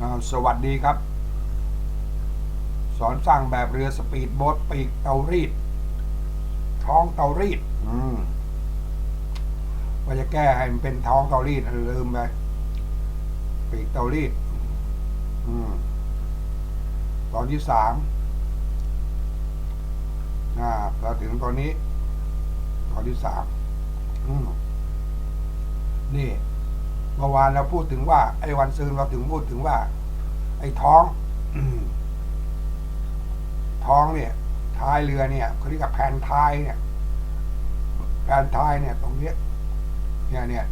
อ่าสวัสดีครับ สอนสร้างแบบเรือสปีดโบ๊ทปีกเตารีด ท้องเตารีด อืมว่าจะแก้ให้มันเป็นท้องเตารีดลืมไปปีกเตารีด อืม ตอนที่สามอ่าเราถึงตอนนี้ ตอนที่สามอืมนี่ เมื่อวานเราพูดถึงว่า ไอ้วันซืนเราถึงพูดถึงว่า ไอ้ท้องท้องเนี่ยท้ายเรือเนี่ยเขาเรียกว่าแผ่นท้ายเนี่ยแผ่นท้ายเนี่ย ตรงนี้เนี่ยเนี่ย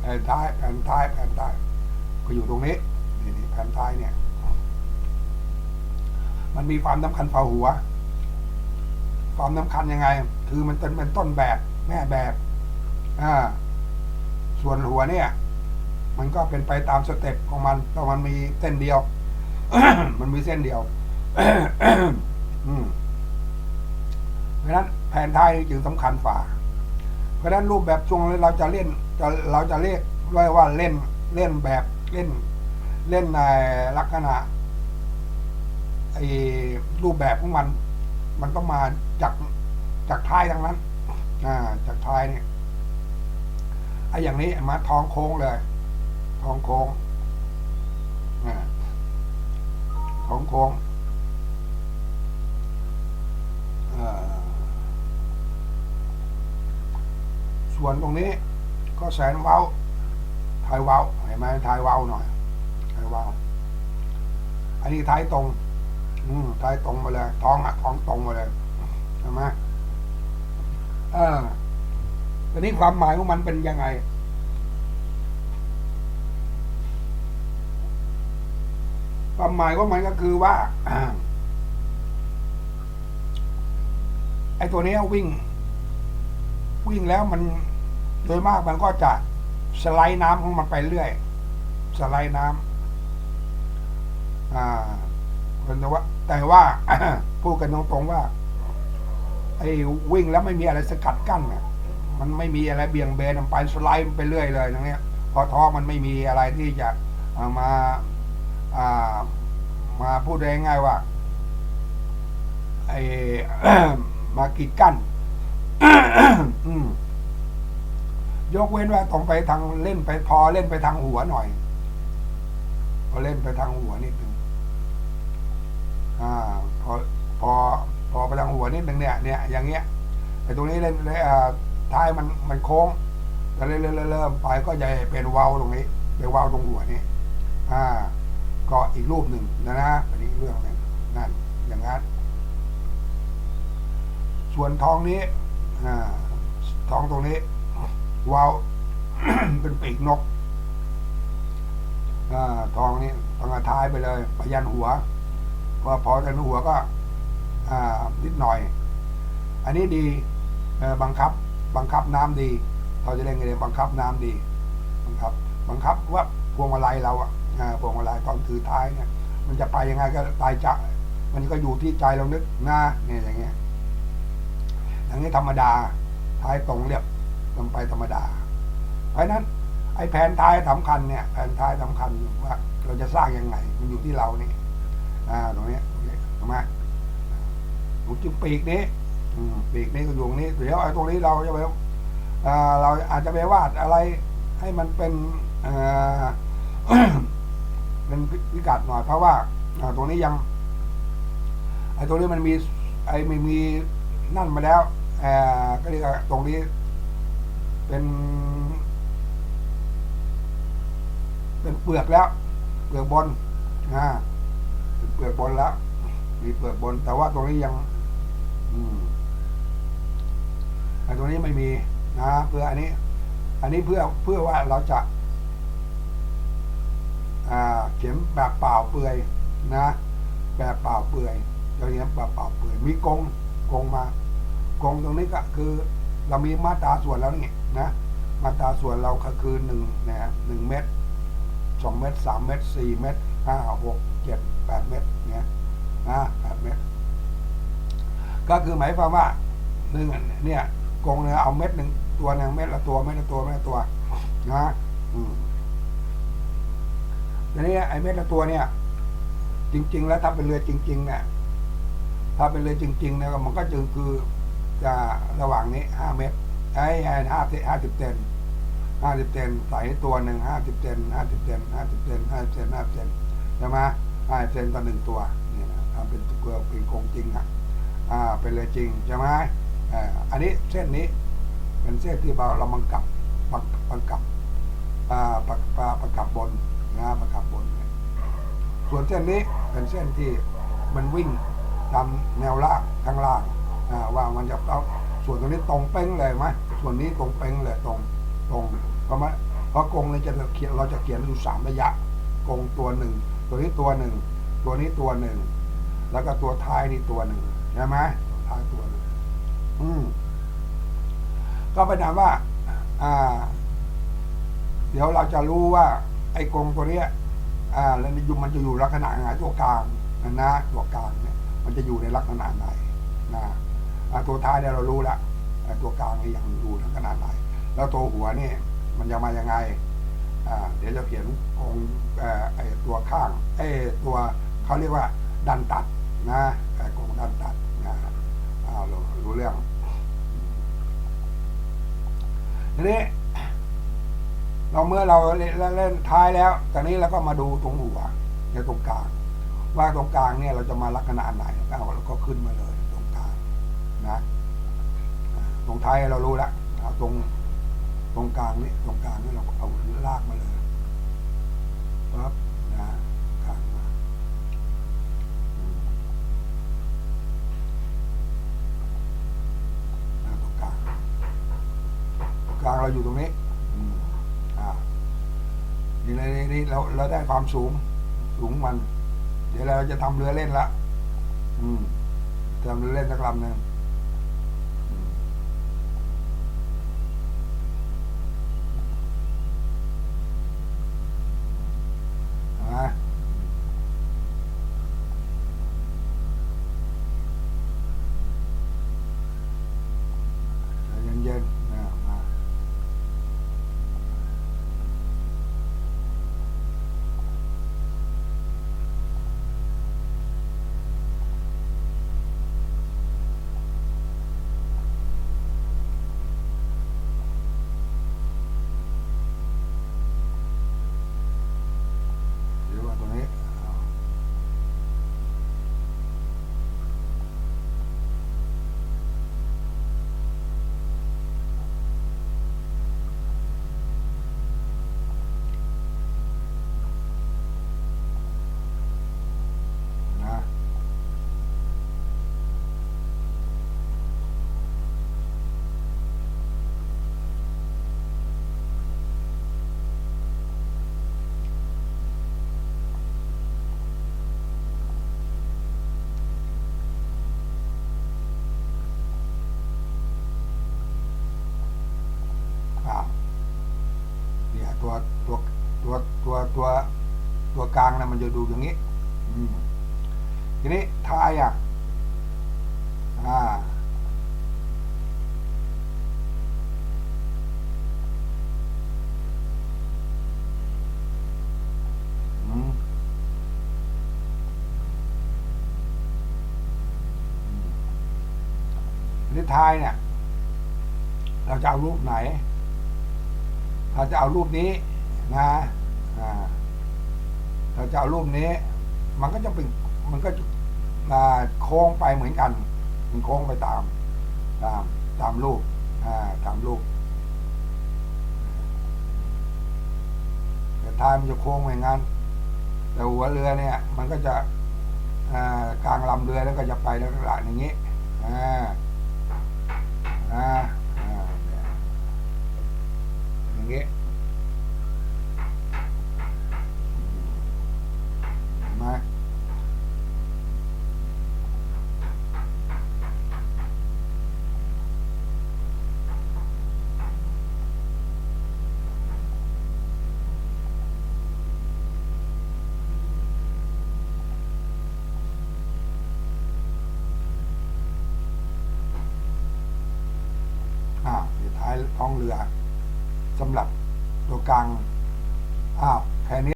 แผ่นท้ายแผ่นท้ายแผ่นท้ายก็อยู่ตรงนี้นี่นี่แผ่นท้ายเนี่ย มันมีความสำคัญฝ่าหัว ความสำคัญยังไง คือมันเป็นเป็นต้นแบบ แม่แบบ อ่า ส่วนหัวเนี่ย มันก็เป็นไปตามสเต็ปของมันแต่มันมีเส้นเดียว มันมีเส้นเดียวเพราะฉะนั้นแผนไทยจึงสำคัญฝ่า เพราะฉะนั้นรูปแบบทรงเราจะเล่นจะเราจะเรียกเรียว่าเล่นเล่นแบบเล่น เล่นในลักษณะไอ้รูปแบบของมัน มันต้องมาจากจากท้ายทั้งนั้น อ่า จากท้ายเนี่ยไอ้อย่างนี้มาท้องโค้งเลย ท้องโค้งท้องโค้งส่วนตรงนี้ก็แสนเว้าทายเว้าเห็นไหมทายเว้าหน่อยทายเว้าอันนี้ท้ายตรง อืมท้ายตรงมาเลยท้องอะท้องตรงมาเลยใช่ไหมเออทีนี้ความหมายของมันเป็นยังไง ความหมายของมันก็คือว่าไอ้ตัวนี้วิ่ง วิ่งแล้วมันโดยมากมันก็จะสไลด์น้ำของมันไปเรื่อย สไลด์น้ำอ่าแต่ว่า แต่ว่าพูดกันตรงๆว่า ไอ้วิ่งแล้วไม่มีอะไรสกัดกั้นน่ะมันไม่มีอะไรเบี่ยงเบนมันไปสไลด์ไปเรื่อยเลยตรงเนี้ยเพอท้อมันไม่มีอะไรที่จะเอามา มาพูดได้ง่ายๆว่าไอ้มากีดกั้นยกเว้นว่าต้องไปทางเล่นไปพอเล่นไปทางหัวหน่อยพอเล่นไปทางหัวนิดนึงอ่าพอพอพอไปทางหัวนิดนึงเนี่ยเนี่ยอย่างเงี้ยไอ้ตรงนี้เล่นเลยอ่าท้ายมันมันโค้งแล้วเริ่มเริ่มเริ่มไปก็จะเป็นเว้าตรงนี้เป็นเว้าตรงหัวนี้อ่า ก็อีกรูปหนึ่งนะนะอันนี้เรื่องหนึงนั่นอย่างนั้น ส่วนท้องนี้ท้องตรงนี้วาวเป็นปีกนกอทองนี้ต้องท้ายไปเลยไปยันหัวพอพอยันหัวก็นิดหน่อย อันนี้ดีบังคับ บังคับน้ำดีเราจะเล่นกันเลยบังคับน้ำดี บังคับ บังคับว่าพวงมาลัยเราอะ พวงมาลัยตอนถือท้ายเนี่ย มันจะไปยังไงก็ตายจะมันก็อยู่ที่ใจเรานึกนะเนี่ยอย่างเงี้ยอย่างนี้ธรรมดาท้ายตรงเรียบลงไปธรรมดา เพราะนั้น ไอ้แผนท้ายสำคัญเนี่ยแผนท้ายสำคัญอยู่ว่าเราจะสร้างยังไง มันอยู่ที่เรานี่อ่าตรงนี้ตรงนี้ถูกไหมหนูจึงปีกนี้ อืมปีกนี้ก็อยู่ตรงนี้เดี๋ยวไอ้ตรงนี้เราจะไปอ่าเราอาจจะไปวาดอะไรให้มันเป็นอ่า เป็นพิกัดหน่อยเพราะว่าตรงนี้ยังไอ้ตรงนี้มันมีไอ้ไม่มีนั่นมาแล้วอก็เรียกตรงนี้ เป็น เป็นเปลือกแล้วเปลือกบนอ่าเป็นเปลือกบนแล้ว มีเปลือกบน แต่ว่าตรงนี้ยัง อืมไอ้ตรงนี้ไม่มีนะเพื่ออันนี้ อันนี้เพื่อเพื่อว่าเราจะ เข็มแบบเปล่าเปลือยนะ แบบเปล่าเปลือยเราเนี้ยแบบเปล่าเปลือยมีกงกงมากงตรงนี้ก็คือ เรามีมาตราส่วนแล้วนี่นะมาตราส่วนเราก็คือหนึ่งนะฮะหนึ่งเมตรสองเมตรสามเมตรสี่เมตรห้าหกเจ็ดแปดเมตรเนี่ยนะแปดเมตรก็คือหมายความว่าหนึ่งเนี่ยกงเนี่ยเอาเม็ดหนึ่งตัวหนึ่งเม็ดละตัวเม็ดละตัวเม็ดละตัวนะอืม ทีนี้ไอ้เม็ดละตัวเนี่ย จริง ๆ แล้วถ้าเป็นเรือจริง ๆ เนี่ยถ้าเป็นเรือจริงๆเนี่ยมันก็จึงคือจะระหว่างนี้ห้าเมตรไอ้ห้าห้าสิบเซนห้าสิบเซนใส่ให้ตัวหนึ่งห้าสิบเซนห้าสิบเซนห้าสิบเซนห้าสิบเซนห้าสิบเซนใช่ไหมห้าสิบเซนต่อหนึ่งตัวนี่นะทำเป็นเกลือเป็นโครงจริงอะอ่าเป็นเรือจริงใช่ไหมอ่าอันนี้เส้นนี้เป็นเส้นที่เราเราบังกับบังบังกับอ่าปะปะประกับบน นะประกับบนเนี่ยส่วนเส้นนี้เป็นเส้นที่มันวิ่งตามแนวล่างข้างล่างว่ามันจะเอาส่วนตรงนี้ตรงเป้งเลยไหมส่วนนี้ตรงเป้งเลยตรงตรงเพราะมันเพราะกรงเนี่ยจะเขียนเราจะเขียนอยู่สามระยะกรงตัวหนึ่งตัวนี้ตัวหนึ่งตัวนี้ตัวหนึ่งแล้วก็ตัวท้ายนี่ตัวหนึ่งใช่ไหมท้ายตัวหนึ่งอืมก็เป็นนามว่า อ่า เดี๋ยวเราจะรู้ว่า ไอ้กรงตัวเนี้ยอ่าแล้วยุมันจะอยู่ลักษณะไหนตัวกลางนะนะตัวกลางเนี่ยมันจะอยู่ในลักษณะไหนนะอ่าตัวท้ายเนี่ยเรารู้ล้วอ่าตัวกลางเนี่ยังอยู่ลักษณะไหนแล้วตัวหัวนี่มันจะมายังไงอ่าเดี๋ยวจะเขียนกรงอ่อไอ้ตัวข้างไอ้ตัวเขาเรียกว่าดันตัดนะไอ้กรงดันตัดนะอ่าเรารู้เรื่องทีนี้ เราเมื่อเราเล่นเล่นท้ายแล้วตอนนี้เราก็มาดูตรงหัวในตรงกลาง ว่าตรงกลางเนี่ยเราจะมาลักษณะไหนแล้วเราก็ขึ้นมาเลยตรงกลางนะตรงท้ายเรารู้แล้วเอาตรงตรงกลางนี่ตรงกลางนี่เราเอาลากมาเลยปั๊บนะกลางมาตรงกลางตรงกลางเราอยู่ตรงนี้ อยู่ในนี้เราเราได้ความสูง สูงมัน เดี๋ยวเราจะทำเรือเล่นละ อืมทำเรือเล่นสักลำหนึ่งอืมเอามาใจเย็นๆนะมา เดี๋ยวว่าตรงนี้เอานะอ้าวเนี่ย ตัวตัวตัวตัวตัวตัวกลางนะมันจะดูอย่างนี้อืมทีนี้ท้ายอะอ่าอืมทีนี้ท้ายเนี่ย เราจะเอารูปไหน เราจะเอารูปนี้นะอ่าเราจะเอารูปนี้ มันก็จะเป็นมันก็จะอ่าโค้งไปเหมือนกัน มันโค้งไปตาม ตามตามรูปอ่าตามรูปแต่ท้ายมันจะโค้งอย่างนั้น แต่หัวเรือเนี่ย มันก็จะอ่ากลางลำเรือแล้วก็จะไปลักษณะอย่างนี้อ่า อ่าเนี่ยอย่างนี้เห็นไหมอ่าสุดท้าย ท้องเรือสำหรับตัวกลางอ้าวแค่นี้